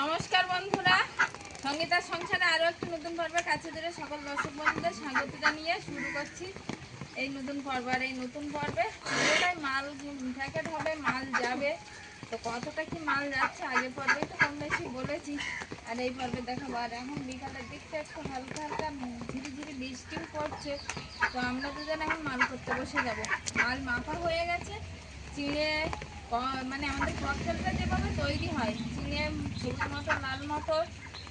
নমস্কার বন্ধুরা। সঙ্গীতার সংসারে আরও একটি নতুন পর্বে কাছে ধরে সকল দর্শক বন্ধুদের স্বাগত জানিয়ে শুরু করছি এই নতুন পর্ব আর এই নতুন পর্বে। পুরোটাই মাল প্যাকেট হবে, মাল যাবে, তো কতটা কি মাল যাচ্ছে আগে পর্বে তো কম বেশি বলেছি। আর এই পর্বে দেখাবো। আর এখন বিকালের দিকটা একটু হালকা হালকা ঝিরি ঝিরি বৃষ্টিও পড়ছে, তো আমরা দুজন এখন মাল করতে বসে যাব। মাল মাখা হয়ে গেছে, চিড়ে মানে আমাদের ককটেলটা যেভাবে তৈরি হয় চিনে সবুজ মটর, লাল মটর,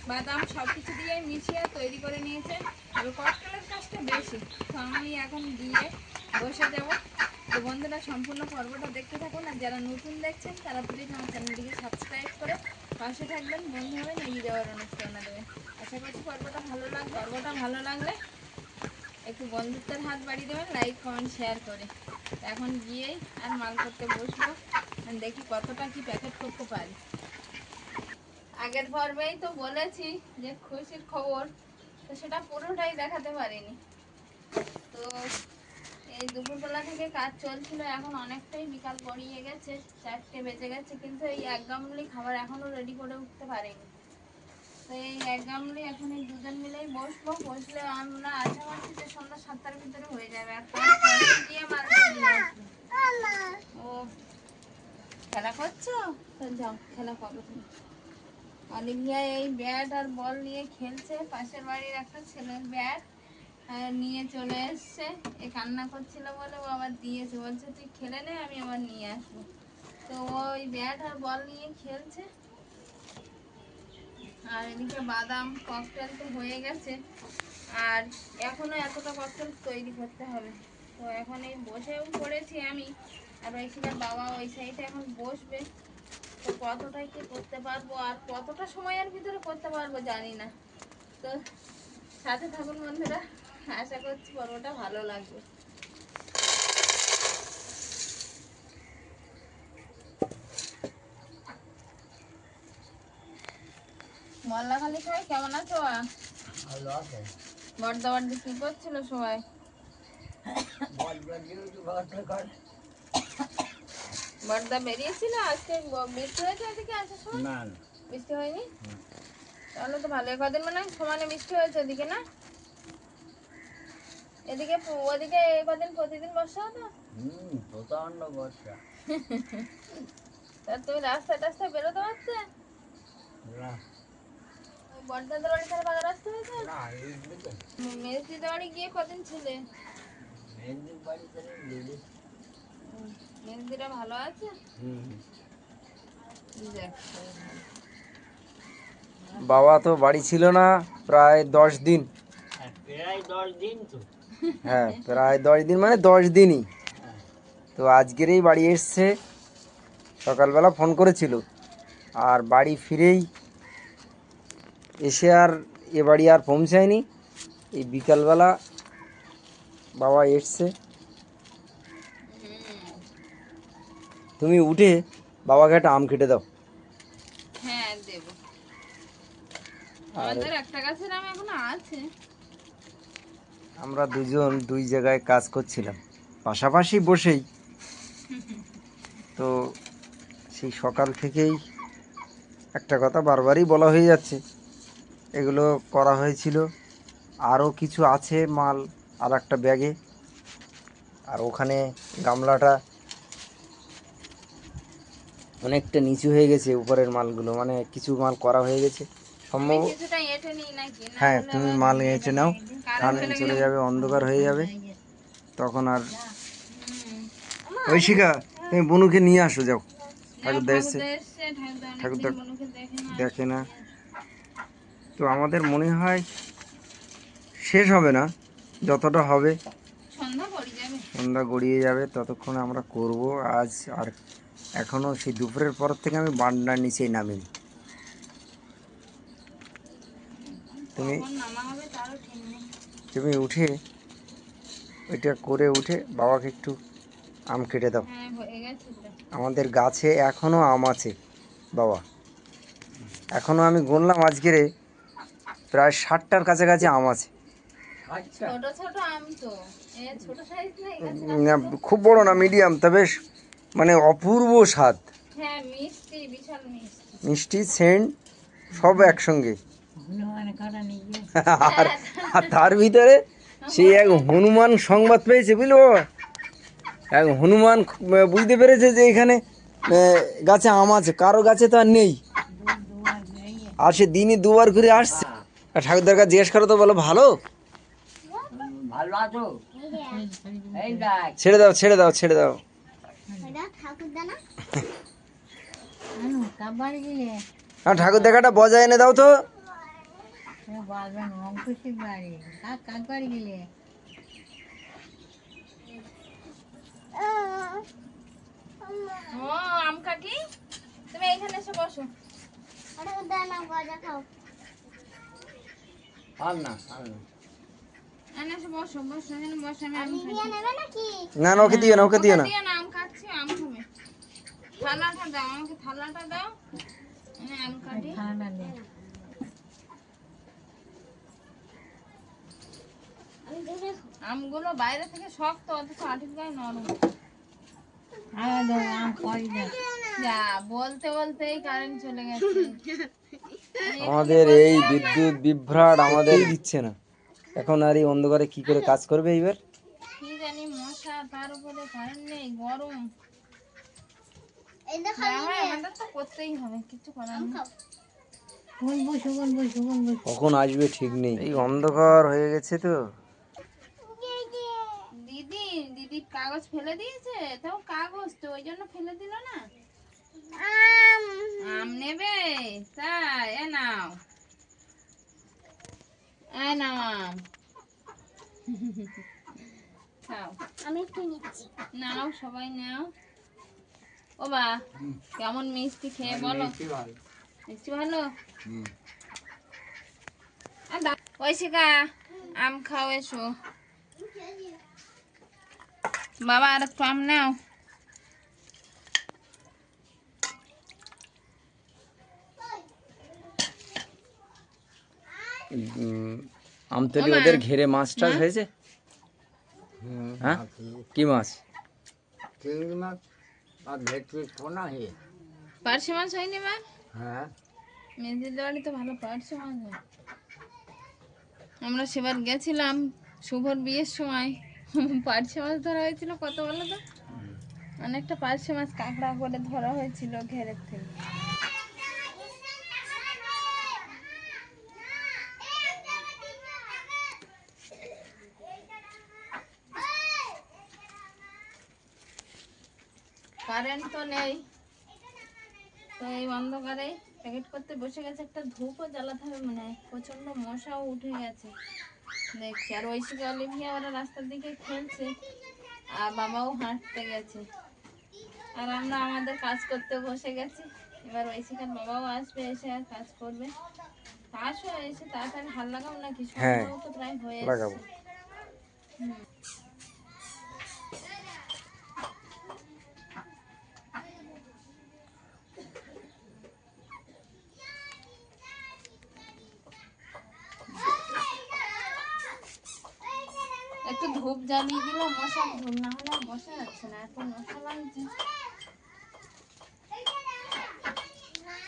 বাদাম সব কিছু দিয়ে মিশিয়ে তৈরি করে নিয়েছে। তবে ককটেলের কাজটা বেশি, তো আমি এখন দিয়ে বসে যাব তো বন্ধুরা, সম্পূর্ণ পর্বটা দেখতে থাকুন, আর যারা নতুন দেখছেন, তারা প্লিজ আমার চ্যানেলটিকে সাবস্ক্রাইব করে পাশে থাকবেন। বন্ধু হবেন এগিয়ে যাওয়ার অনুপ্রেরণা দেবেন। আশা করছি পর্বটা ভালো লাগবে পর্বটা ভালো লাগলে একটু বন্ধুত্বের হাত বাড়িয়ে দেবেন লাইক কমেন্ট শেয়ার করে। এখন গিয়েই আর মাল করতে বসবো। দেখি কতটা কি প্যাকেট করতে পারি। আগের পর্বেই তো বলেছি যে খুশির খবর, তো সেটা পুরোটাই দেখাতে পারিনি। তো এই দুপুরবেলা থেকে কাজ চলছিল, এখন অনেকটাই বিকাল গড়িয়ে গেছে, চারটে বেজে গেছে, কিন্তু এই এক গামলি খাবার এখনও রেডি করে উঠতে পারিনি। তো এই এক গামলি এখন এই দুজন মিলেই বসবো, বসলে আমরা আশা করছি যে সন্ধ্যা সাতটার ভিতরে হয়ে যাবে, আর ও, খেলা করছ? তো যাও, খেলা করো তুমি। অলিভিয়া এই ব্যাট আর বল নিয়ে খেলছে। পাশের বাড়ির একটা ছেলের ব্যাট নিয়ে চলে এসছে। এ কান্না করছিল বলে ও আবার দিয়েছে। বলছে, তুই খেলে নে, আমি আবার নিয়ে আসব। তো ওই ব্যাট আর বল নিয়ে খেলছে। আর এদিকে বাদাম ককটেল তো হয়ে গেছে। আর এখনও এতটা ককটেল তৈরি করতে হবে। তো এখন এই বসেও পড়েছি আমি। আর ওইখানে বাবা ওই সাইডে এখন বসবে। তো কতটাই কি করতে পারব আর কতটা সময়ের ভিতরে করতে পারব জানি না। তো সাথে থাকুন বন্ধুরা আশা করছি পর্বটা ভালো লাগবে। মল্লাখালি সবাই কেমন আছে? বর্দা বর্দি কি করছিল সবাই বল বল দিও তো ভালো কর বর্দা বেরিয়েছিল আজকে বৃষ্টি হয়েছে এদিকে আসার সময়? না না। বৃষ্টি হয়নি? তাহলে তো ভালো কদিন মানে সমানে বৃষ্টি হয়েছে ওদিকে না? এদিকে ওদিকে কদিন প্রতিদিন বর্ষা হতো? হুম প্রচণ্ড বর্ষা। তা তুমি রাস্তা টাস্তা বেরোতে পারছে না। ওই বাড়ি ছাড়া পাকা রাস্তা হয়েছে? না মেজদিদের বাড়ি গিয়ে কদিন ছিলে? মেদিন বাড়িতে দিদি মেজদিরা ভালো আছে? বাবা তো বাড়ি ছিল না প্রায় দশ দিন। প্রায় দশ দিন তো। হ্যাঁ প্রায় দশ দিন মানে দশ দিনই। তো আজকেরই বাড়ি এসছে সকালবেলা ফোন করেছিল। আর বাড়ি ফিরেই এসে আর এ বাড়ি আর পৌঁছায়নি। এই বিকালবেলা বাবা এসছে। তুমি উঠে বাবাকে একটা আম কেটে দাও। হ্যাঁ দেব। আর। আমাদের একটা গাছের আম এখনও আছে। আমরা দুজন দুই জায়গায় কাজ করছিলাম। পাশাপাশি বসেই। তো সেই সকাল থেকেই একটা কথা বারবারই বলা হয়ে যাচ্ছে। এগুলো করা হয়েছিল। আরও কিছু আছে মাল আর একটা ব্যাগে। আর ওখানে গামলাটা অনেকটা নিচু হয়ে গেছে উপরের মালগুলো মানে কিছু মাল করা হয়ে গেছে। সম্ভব এঁটে হ্যাঁ তুমি মাল এঁচে নাও কারেন্ট চলে যাবে অন্ধকার হয়ে যাবে। তখন আর। ঐশিকা তুমি বনুকে নিয়ে আসো যাও। ঠাকুরদা অনেকদিন ঠাকুরদা বনুকে দেখে না। তো আমাদের মনে হয় শেষ হবে না যতটা হবে। সন্ধ্যা গড়িয়ে যাবে ততক্ষণ আমরা করব। আজ আর এখনও সেই দুপুরের পর থেকে আমি বান্ডার নিচেই নামিনি তুমি তুমি উঠে ওইটা করে উঠে বাবাকে একটু আম কেটে দাও। হ্যাঁ। আমাদের গাছে এখনও আম আছে বাবা। এখনও আমি গুনলাম আজকের প্রায় ষাটটার কাছাকাছি আম আছে। খুব বড় না মিডিয়াম তবে মানে অপূর্ব স্বাদ। হ্যাঁ মিষ্টি বিশাল মিষ্টি। মিষ্টি সেন্ট সব একসঙ্গে। আর আর তার ভিতরে সে এক হনুমান সংবাদ পেয়েছে বুঝলো এক হনুমান বুঝতে পেরেছে যে এখানে গাছে আম আছে কারও গাছে তো আর নেই। আর সে দিনই দুবার ঘুরে আসছে। আর ঠাকুরদার কাছে জিজ্ঞেস করো তো বলো ভালো? ভালো আছো? এই দেখ। ছেড়ে দাও ছেড়ে দাও ছেড়ে দাও। ঠাকুর দেখাটা বজায় এনে দাও তো। আম কাকি তুমি এইখানে এসে বসো। আর না আর না। না না ওকে দিও না ওকে দিও না। থালাটা দাও আমাকে থালাটা দাও। আমি আম কাটি। আমগুলো বাইরে থেকে শক্ত অথচ আঠির গায়ে নরম। বলতে বলতেই কারেন্ট চলে গেছে। আমাদের এই বিদ্যুৎ বিভ্রাট আমাদের দিচ্ছে না। এখন আর এই অন্ধকারে কি করে কাজ করবে এইবার? কি জানি মশা তার উপরে কারেন্ট নেই গরম। হয় আমাদের তো করতেই হবে কিছু করার নেই। শুনব শুনব শুনব কখন আসবে ঠিক নেই। এই অন্ধকার হয়ে গেছে তো। দিদি দিদি কাগজ ফেলে দিয়েছে তাও কাগজ তো ওই জন্য ফেলে দিল না। আম। নেবে? তাই এ নাও। এ নাও খাও। আমি একটু নিচ্ছি। নাও সবাই নাও। ও বা কেমন মিষ্টি খেয়ে বলো। মিষ্টি ভালো। ঐশিকা আম খাও এসো। বাবা আর একটু আম নাও। আমতলি ওদের ঘেরে মাছ টাছ হয়েছে? হ্যাঁ? কি মাছ? চিংড়ি মাছ আর ভেটকি পোনা হে। পার্শে মাছ হয়নি বা হ্যাঁ। মেজিদের বাড়ি তো ভালো পার্শে মাছ হয়। আমরা সেবার গেছিলাম শুভর বিয়ের সময়। পার্শে মাছ ধরা হয়েছিল কত বলো তো? অনেকটা পার্শে মাছ কাঁকড়া করে ধরা হয়েছিল ঘেরের থেকে। কারেন্ট তো নেই। তো এই অন্ধকারে প্যাকেট করতে বসে গেছে একটা ধূপও জ্বালাতে হবে মনে হয় প্রচণ্ড মশাও উঠে গেছে। দেখছি আর ঐশিকা অলিভিয়া ওরা রাস্তার দিকে খেলছে আর বাবাও হাঁটতে গেছে। আর আমরা আমাদের কাজ করতে বসে গেছি। এবার ঐশিকার বাবাও আসবে এসে আর কাজ করবে। আসো এসে তাড়াতাড়ি হাল লাগাও নাকি? হ্যাঁ, সন্ধ্যাও তো প্রায় হয়ে লাগাবো। হুম। একটু ধূপ জ্বালিয়ে দিলে মশা ধূপ না হলে আর বসা যাচ্ছে না এত মশা লাগছে।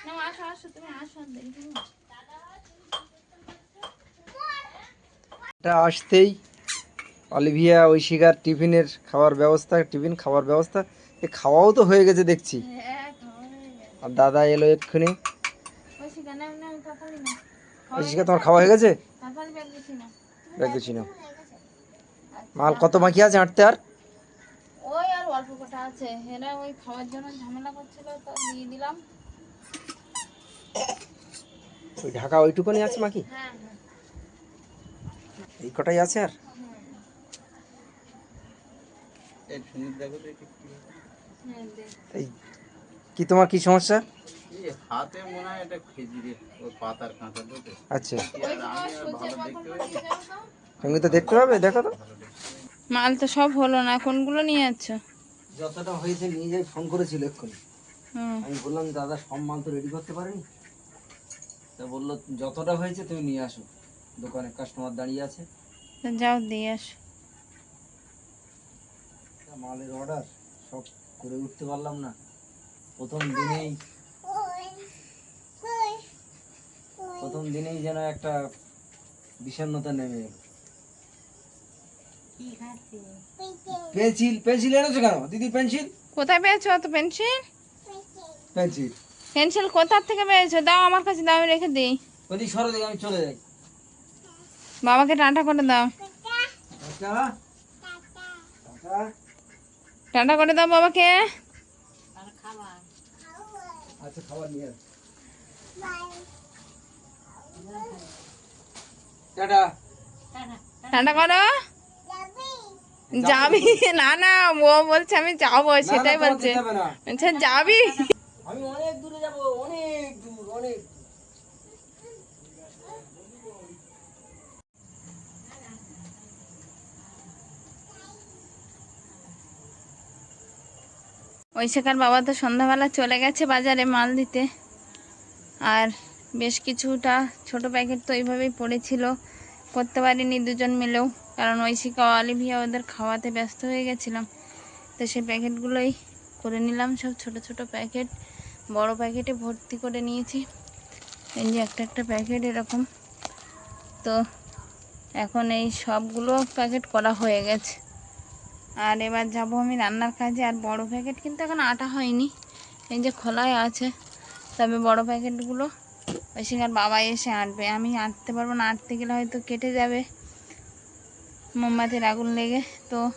না আসো আসো তুমি আসো আর দেরি করো না। এটা আসতেই অলিভিয়া ঐশিকার টিফিনের খাওয়ার ব্যবস্থা টিফিন খাওয়ার ব্যবস্থা। এ খাওয়াও তো হয়ে গেছে দেখছি। হ্যাঁ আর দাদা এলো এক্ষুনি। ঐশিকা তোমার খাওয়া হয়ে গেছে? ব্যাগ গুছি না নাও। মাল কত বাকি আছে হাঁটতে আর? ওই আর অল্প কটা আছে। এরা ওই খাওয়ার জন্য ঝামেলা করছিল তো দিয়ে দিলাম। ওই ঢাকা ওইটুকুনি আছে বাকি? হ্যাঁ হ্যাঁ। এই কটাই আছে আর? হ্যাঁ এই কি তোমার কি সমস্যা? হাতে মনে হয় এটা খেজুরে ওই পাতার কাঁটা তো আচ্ছা। তুমি তো দেখতে পাবে দেখো তো। মাল তো সব হলো না কোনগুলো নিয়ে যাচ্ছ যতটা হয়েছে নিয়ে যাই ফোন করেছিল এক্ষুনি। হুম। আমি বললাম দাদা সব মাল তো রেডি করতে পারেনি? তা বলল যতটা হয়েছে তুমি নিয়ে আসো। দোকানে কাস্টমার দাঁড়িয়ে আছে। যাও দিয়ে আসো। তা মালের অর্ডার সব করে উঠতে পারলাম না। প্রথম দিনেই প্রথম দিনেই যেন একটা বিষণ্ণতা নেমে এলো। পেন্সিল পেন্সিল এনেছো কেন? দিদি পেন্সিল? কোথায় পেয়েছ অত পেন্সিল? পেন্সিল। পেন্সিল থেকে পেয়েছ? দাও আমার কাছে দাও আমি রেখে দিই। সরো আমি চলে যাই। বাবাকে টাটা করে দাও। টাটা? করে দাও বাবাকে। আচ্ছা খাবার নিয়ে টাটা। টাটা করো। যাবি? না না ও বলছে আমি যাব সেটাই বলছে। বলছে যাবি? আমি অনেক দূরে যাব অনেক দূর অনেক ওই শেখার বাবা তো সন্ধ্যাবেলা চলে গেছে বাজারে মাল দিতে। আর বেশ কিছুটা ছোট প্যাকেট তো এইভাবেই পড়েছিল করতে পারিনি দুজন মিলেও। কারণ ওই ঐশিকা অলিভিয়া ওদের খাওয়াতে ব্যস্ত হয়ে গেছিলাম। তো সেই প্যাকেটগুলোই করে নিলাম, সব ছোট ছোট প্যাকেট, বড় প্যাকেটে ভর্তি করে নিয়েছি। এই যে একটা একটা প্যাকেট এরকম। তো এখন এই সবগুলো প্যাকেট করা হয়ে গেছে। আর এবার যাব আমি রান্নার কাজে। আর বড় প্যাকেট কিন্তু এখন আটা হয়নি। এই যে খোলাই আছে। তবে বড় প্যাকেটগুলো ঐশিকার বাবা এসে আঁটবে। আমি আঁটতে পারব না, আঁটতে গেলে হয়তো কেটে যাবে। মোমবাতির আগুন লেগে। তো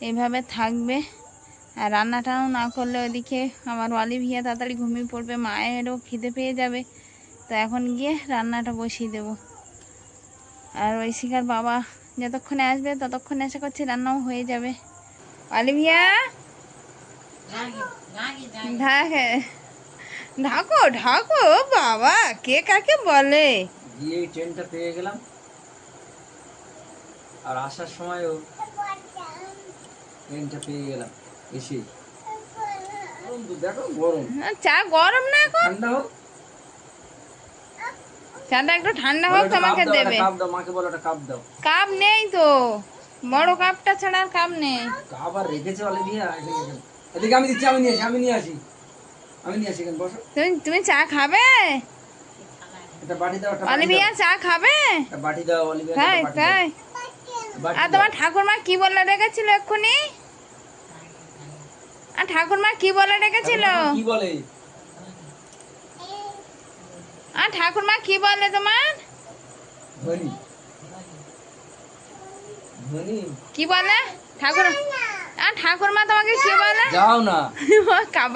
এইভাবে থাকবে। আর রান্নাটাও না করলে ওদিকে আমার অলিভিয়া তাড়াতাড়ি ঘুমিয়ে পড়বে, মায়েরও খিদে পেয়ে যাবে। তো এখন গিয়ে রান্নাটা বসিয়ে দেবো। আর ঐশিকার বাবা যতক্ষণে আসবে ততক্ষণে আশা করছি রান্নাও হয়ে যাবে। অলিভিয়া! ঢাকো ঢাকো। বাবা, কে কাকে বলে? গিয়ে ট্রেনটা পেয়ে গেলাম। আর আসার সময়ও ট্রেনটা পেয়ে গেলাম এসে। দেখো গরম। চা গরম না এখন? ঠান্ডা হোক। চাটা একটু ঠান্ডা হোক তোমাকে দেবে। কাপ দাও মাকে বলো একটা কাপ দাও। কাপ নেই তো। বড় কাপটা ছাড়া আর কাপ নেই। কাপ আর রেখেছে অলিভিয়া এদিকে এদিকে আমি দিচ্ছি আমি নিয়ে আসি আমি নিয়ে আসি। আমি নিয়ে আসি এখানে বসো। তুমি তুমি চা খাবে? একটা বাটি দাও অলিভিয়া চা খাবে? বাটি দাও অলিভিয়া তাই তাই দাও। বাটি আর। তোমার ঠাকুরমা কি বলে রেখেছিল এক্ষুনি? আর ঠাকুরমা কি বলে রেখেছিল কি বলে? আর ঠাকুরমা কি বলে তোমার? কি বলে? ঠাকুর আর ঠাকুরমা তোমাকে কি বলে? যাও না।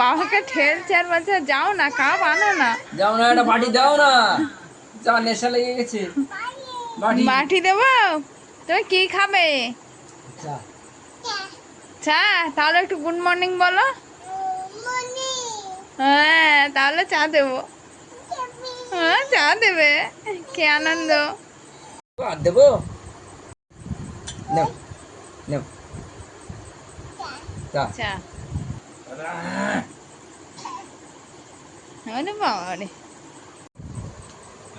বাবাকে ঠেলছে আর বলছে যাও না কাপ আনো না। যাও না একটা বাটি দাও না। যা নেশা লেগে গেছে। বাটি দেবো? তুমি কি খাবে? চা। তাহলে একটু গুড মর্নিং বলো। হ্যাঁ তাহলে চা দেবো। হ্যাঁ চা দেবে। কি আনন্দ। দেবো? চা।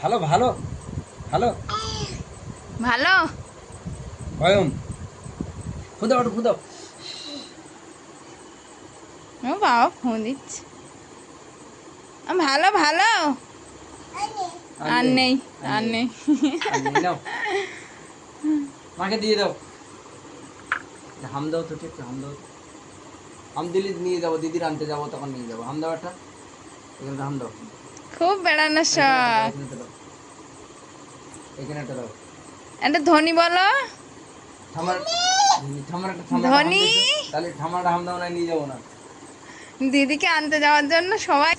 ভালো ভালো ভালো। ভালো? অয়ম খুদাও একটু খুদাও ও বাবা ফোন দিচ্ছে ভালো ভালো আর নেই আর নেই মাকে দিয়ে দাও হাম দাও তো ঠিক হাম দাও হাম দিলে নিয়ে যাব দিদির আনতে যাব তখন নিয়ে যাব হাম দাও একটা এখানে হাম দাও খুব বেড়ানোর শখ এখানে একটা দাও একটা ধনী বলো ধনী। তাহলে ঠামারটা হাম নিয়ে যাব না। দিদিকে আনতে যাওয়ার জন্য সবাই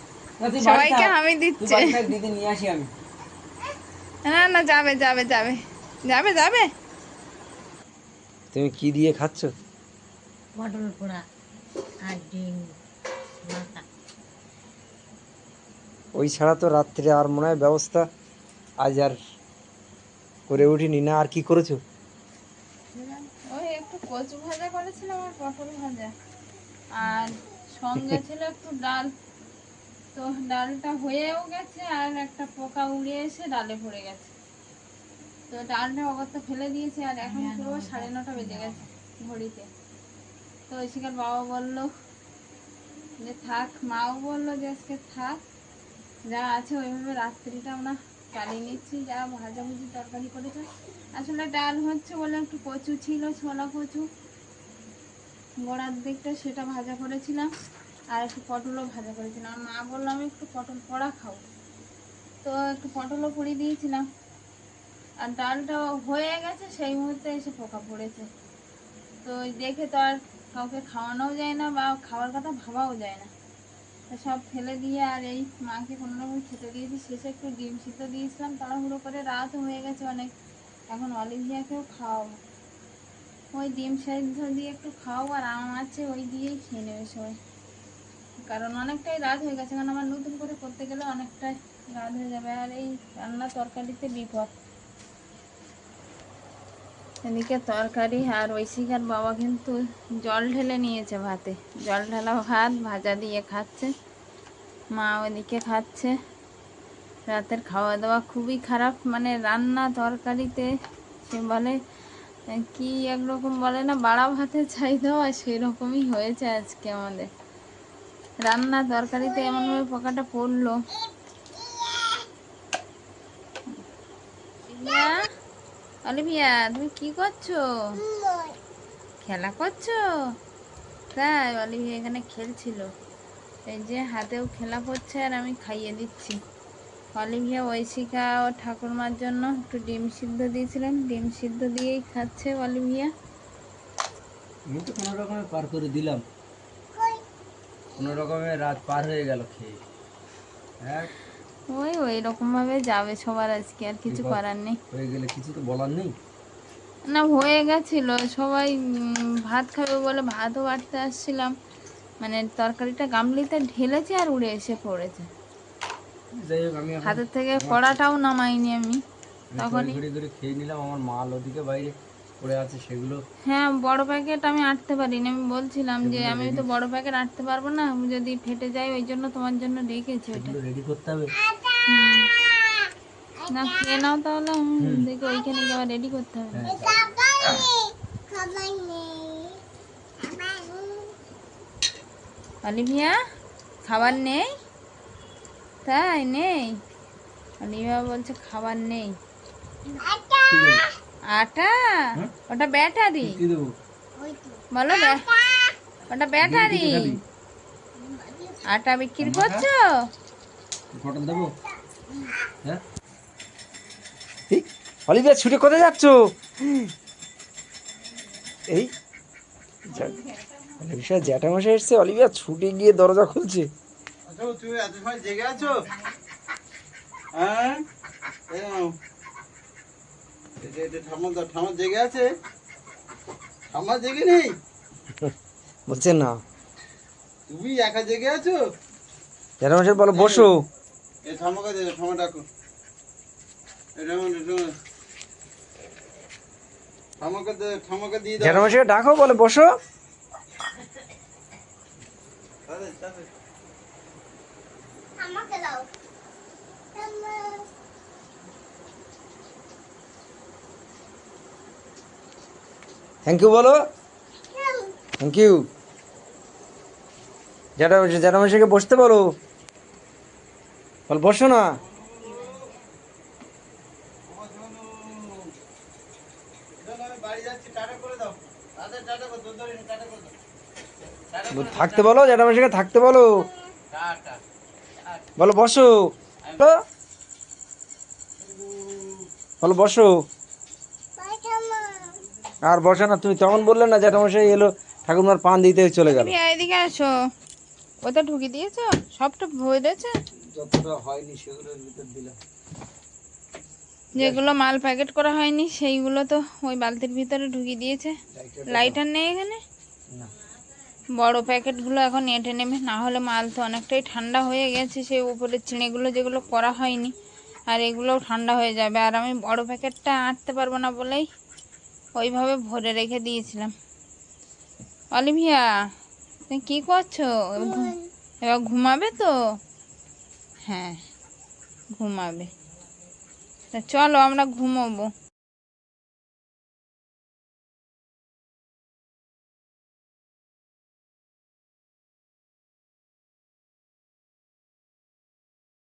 সবাইকে। দিচ্ছে। দিদি নিয়ে আসি আমি। না না যাবে যাবে যাবে। যাবে যাবে। তুমি কি দিয়ে খাচ্ছ? পটল পোড়া আর ডিম ওই ছাড়া তো রাত্রে আর মনে হয় ব্যবস্থা আজ আর করে উঠিনি। না আর কি করেছ? কচু ভাজা করেছিলাম আর পটল ভাজা। আর সঙ্গে ছিল একটু ডাল। তো ডালটা হয়েও গেছে আর একটা পোকা উড়ে এসে ডালে পড়ে গেছে। তো ডালটা অগত্য ফেলে দিয়েছে আর এখন পুরো সাড়ে নটা বেজে গেছে ঘড়িতে। তো ঐশিকার বাবা বলল যে থাক মাও বলল যে আজকে থাক যা আছে ওইভাবে রাত্রিটা আমরা চালিয়ে নিচ্ছি, যা ভাজাভুজি তরকারি করেছে। আসলে ডাল হচ্ছে বলে একটু কচু ছিল, ছোলা কচু। গোড়ার দিকটা সেটা ভাজা করেছিলাম, আর একটু পটলও ভাজা করেছিলাম। মা বলল, আমি একটু পটল পোড়া খাব। তো একটু পটলও পুড়িয়ে দিয়েছিলাম। আর ডালটা হয়ে গেছে, সেই মুহূর্তে এসে পোকা পড়েছে। তো দেখে তো আর কাউকে খাওয়ানোও যায় না বা খাওয়ার কথা ভাবাও যায় না। সব ফেলে দিয়ে আর এই মাকে কোনো রকম খেতে দিয়েছি। শেষে একটু ডিম সিদ্ধ দিয়েছিলাম, তাড়াহুড়ো করে রাত হয়ে গেছে অনেক। এখন অলিভিয়াকেও খাওয়াবো। ওই ডিম সেদ্ধ দিয়ে একটু খাওয়াবো আর আম আছে, ওই দিয়েই খেয়ে নেবে সবাই। কারণ অনেকটাই রাত হয়ে গেছে, কারণ আমার নতুন করে করতে গেলে অনেকটাই রাত হয়ে যাবে। আর এই রান্না তরকারিতে বিপদ। এদিকে তরকারি আর ঐশিকার বাবা কিন্তু জল ঢেলে নিয়েছে ভাতে। জল ঢালা ভাত ভাজা দিয়ে খাচ্ছে। মা ওদিকে খাচ্ছে। রাতের খাওয়া দাওয়া খুবই খারাপ। মানে রান্না তরকারিতে সে বলে কি একরকম বলে না, বাড়া ভাতে চাই দেওয়া, সেরকমই হয়েছে আজকে আমাদের। রান্না তরকারিতে এমনভাবে পোকাটা পড়ল। অলিভিয়া তুমি কি করছ? খেলা করছ? তাই অলিভিয়া এখানে খেলছিল। এই যে হাতেও খেলা করছে আর আমি খাইয়ে দিচ্ছি। অলিভিয়া ঐশিকা ও ঠাকুরমার জন্য একটু ডিম সিদ্ধ দিয়েছিলাম ডিম সিদ্ধ দিয়েই খাচ্ছে অলিভিয়া আমি তো কোনো রকমে পার করে দিলাম। কোনো রকমে রাত পার হয়ে গেল খেয়ে। এক ওই ওই রকম ভাবে যাবে সবার আজকে আর কিছু করার নেই। হয়ে গেলে কিছু তো বলার নেই? না হয়ে গেছিল। সবাই ভাত খাবে বলে ভাতও বাড়তে আসছিলাম। মানে তরকারিটা গামলিতে ঢেলেছে আর উড়ে এসে পড়েছে। হাতের থেকে কড়াটাও নামাইনি আমি। ঘুরে খেয়ে নিলাম। আমার মাল ওদিকে বাইরে। পড়ে আছে সেগুলো? হ্যাঁ বড় প্যাকেট আমি আটতে পারিনি। আমি বলছিলাম যে আমি তো বড় প্যাকেট আটতে পারব না। যদি ফেটে যায় ওই জন্য তোমার জন্য রেখেছি ওটা রেডি করতে হবে? না খেয়ে নাও তাহলে। দেখে ওইখানে গিয়ে আবার রেডি করতে হবে। হ্যাঁ। অলিভিয়া খাবার নেই? তাই নেই? অলিভিয়া বলছে খাবার নেই? আটা? ওটা ব্যাটারি কি বলো ওটা ব্যাটারি আটা বিক্রি করছ? পটল দেবো? হ্যাঁ? অলিভিয়া ছুটে কোথায় যাচ্ছ? এই অলিভিয়া জ্যাঠামশাই এসছে। অলিভিয়া ছুটে গিয়ে দরজা খুলছে। আচ্ছা তুমি এত সময় জেগে আছো? হ্যাঁ? ঠাম্মা দাও ঠাম্মা জেগে আছে ঠাম্মা জেগে নেই? বলছে না। তুমি একা জেগে আছো? বলো বসো। এ ঠাম্মা ডাকো। দাও। জ্যাঠামশাই ডাকো বলে বসো। তাদের তাদের থ্যাংক ইউ বলো। থ্যাংক ইউ জ্যাঠামশাই জ্যাঠামশাইকে বসতে বলো। বল, বসো না। থাকতে বলো, জ্যাঠামশাইকে থাকতে বলো। বলো, বসো। বলো, বসো। আর বসো না তুমি তখন বললে না জ্যাঠামশাই এলো ঠাকুরমার পান দিতে চলে গেল। এদিকে আসো। ওটা ঢুকিয়ে দিয়েছ? সবটা ভরেছে যতটা হয়নি সেগুলোর ভিতর দিলাম। যেগুলো মাল প্যাকেট করা হয়নি সেইগুলো তো ওই বালতির ভিতরে ঢুকিয়ে দিয়েছে। লাইটার নেই এখানে? না। বড় প্যাকেটগুলো এখন এঁটে নেবে না হলে মাল তো অনেকটাই ঠান্ডা হয়ে গেছে সেই উপরের চিড়েগুলো যেগুলো করা হয়নি আর এগুলোও ঠান্ডা হয়ে যাবে। আর আমি বড় প্যাকেটটা আঁটতে পারব না বলেই ওইভাবে ভরে রেখে দিয়েছিলাম। অলিভিয়া তুমি কী করছ? এবার ঘুমাবে তো? হ্যাঁ ঘুমাবে। চলো আমরা ঘুমোবো।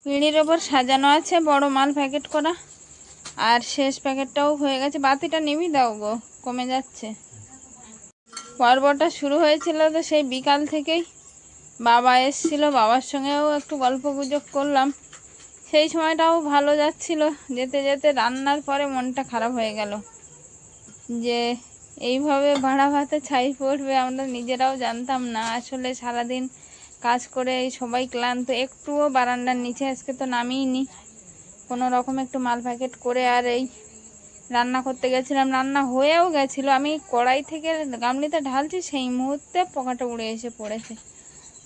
পিঁড়ির ওপর সাজানো আছে বড় মাল প্যাকেট করা। আর শেষ প্যাকেটটাও হয়ে গেছে। বাতিটা নিবি দাও গো, কমে যাচ্ছে। পর্বটা শুরু হয়েছিল তো সেই বিকাল থেকেই। বাবা এসছিল, বাবার সঙ্গেও একটু গল্প গুজব করলাম। সেই সময়টাও ভালো যাচ্ছিল। যেতে যেতে রান্নার পরে মনটা খারাপ হয়ে গেল। যে এইভাবে ভাড়া ভাতে ছাই পড়বে আমরা নিজেরাও জানতাম না। আসলে সারাদিন কাজ করে সবাই ক্লান্ত। একটুও বারান্দার নিচে আজকে তো নামিনি কোনো রকম একটু মাল প্যাকেট করে আর এই রান্না করতে গেছিলাম, রান্না হয়েও গেছিল। আমি কড়াই থেকে গামলিতে ঢালছি, সেই মুহূর্তে পোকাটা উড়ে এসে পড়েছে।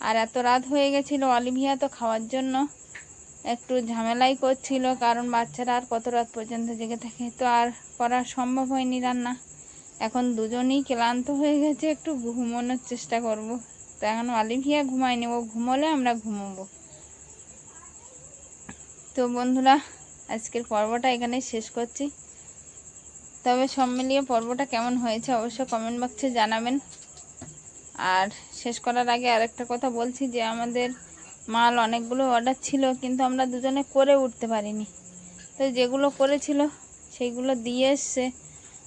আর এত রাত হয়ে গেছিল, অলিভিয়া তো খাওয়ার জন্য একটু ঝামেলাই করছিল, কারণ বাচ্চারা আর কত রাত পর্যন্ত জেগে থাকে, তো আর করা সম্ভব হয়নি রান্না। এখন দুজনেই ক্লান্ত হয়ে গেছে, একটু ঘুমানোর চেষ্টা করব। তো এখন অলিভিয়া ঘুমায়নি, ও ঘুমোলে আমরা ঘুমোবো। তো বন্ধুরা, আজকের পর্বটা এখানেই শেষ করছি। তবে সব মিলিয়ে পর্বটা কেমন হয়েছে অবশ্যই কমেন্ট বক্সে জানাবেন। আর শেষ করার আগে আরেকটা কথা বলছি যে, আমাদের মাল অনেকগুলো অর্ডার ছিল, কিন্তু আমরা দুজনে করে উঠতে পারিনি। তো যেগুলো করেছিল, সেইগুলো দিয়ে এসছে।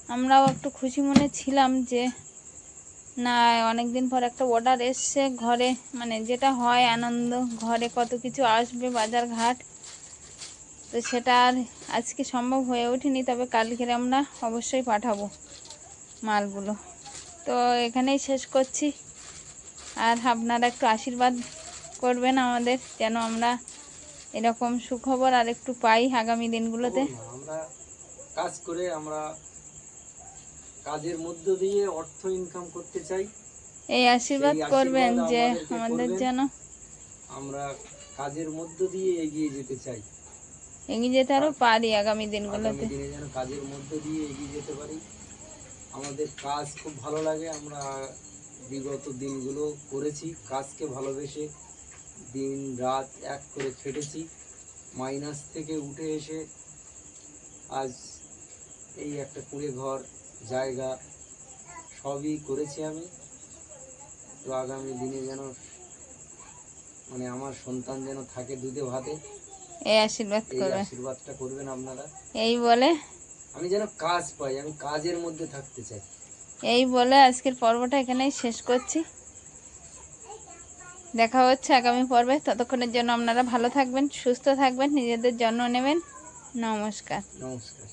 আমরাও একটু খুশি মনে ছিলাম যে, না অনেক দিন পর একটা অর্ডার এসছে ঘরে। মানে যেটা হয় আনন্দ, ঘরে কত কিছু আসবে বাজার ঘাট তো সেটা আর আজকে সম্ভব হয়ে ওঠেনি তবে কালকে আমরা অবশ্যই পাঠাবো মালগুলো। তো এখানেই শেষ করছি। আর আপনারা একটু আশীর্বাদ করবেন আমাদের যেন আমরা এরকম সুখবর আর একটু পাই আগামী দিনগুলোতে। আমরা কাজ করে আমরা কাজের মধ্য দিয়ে অর্থ ইনকাম করতে চাই। এই আশীর্বাদ করবেন যে আমাদের। যেন আমরা কাজের মধ্য দিয়ে এগিয়ে যেতে চাই। এগিয়ে যেতে আরও পারি আগামী আগামী দিনগুলোতে দিনে যেন কাজের মধ্য দিয়ে এগিয়ে যেতে পারি। আমাদের কাজ খুব ভালো লাগে আমরা বিগত দিনগুলো করেছি কাজকে ভালোবেসে দিন রাত এক করে খেটেছি মাইনাস থেকে উঠে এসে আজ এই একটা কুড়ে ঘর জায়গা সবই করেছি আমি। তো আগামী দিনে যেন মানে আমার সন্তান যেন থাকে দুধে ভাতে এই আশীর্বাদ করবেন। আশীর্বাদটা করবেন আপনারা। এই বলে? আমি যেন কাজ পাই আমি কাজের মধ্যে থাকতে চাই। এই বলে আজকের পর্বটা এখানেই শেষ করছি। দেখা হচ্ছে আগামী পর্বে। ততক্ষণের জন্য আপনারা ভালো থাকবেন সুস্থ থাকবেন নিজেদের জন্ম নেবেন। নমস্কার। নমস্কার।